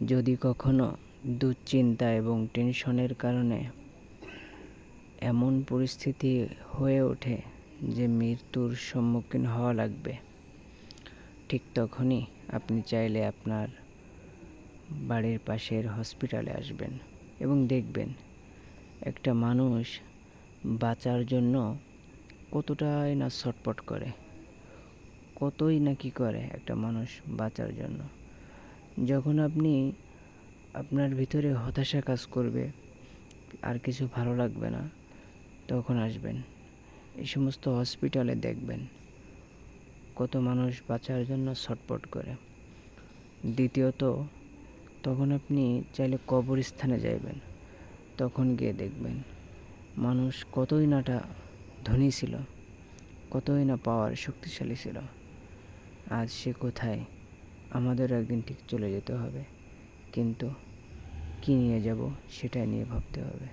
যদি কখনো দুশ্চিন্তা এবং টেনশনের কারণে এমন পরিস্থিতি হয়ে ওঠে যে মৃত্যুর সম্মুখীন হওয়া লাগবে, ঠিক তখনই আপনি চাইলে আপনার বাড়ির পাশের হসপিটালে আসবেন এবং দেখবেন একটা মানুষ বাঁচার জন্য কতটাই না ছটপট করে, কতই না কি করে একটা মানুষ বাঁচার জন্য। যখন আপনি আপনার ভিতরে হতাশা কাজ করবে, আর কিছু ভালো লাগবে না, তখন আসবেন। এই সমস্ত হসপিটালে দেখবেন কত মানুষ বাঁচার জন্য ছটপট করে। দ্বিতীয়ত, তখন আপনি চাইলে কবরস্থানে যাইবেন। তখন গিয়ে দেখবেন মানুষ কতই নাটা ধনী ছিল, কতই না পাওয়ার শক্তিশালী ছিল। আজ সে কোথায়? আমাদেরও একদিন ঠিক চলে যেতে হবে। কিন্তু কী নিয়ে যাব সেটা নিয়ে ভাবতে হবে।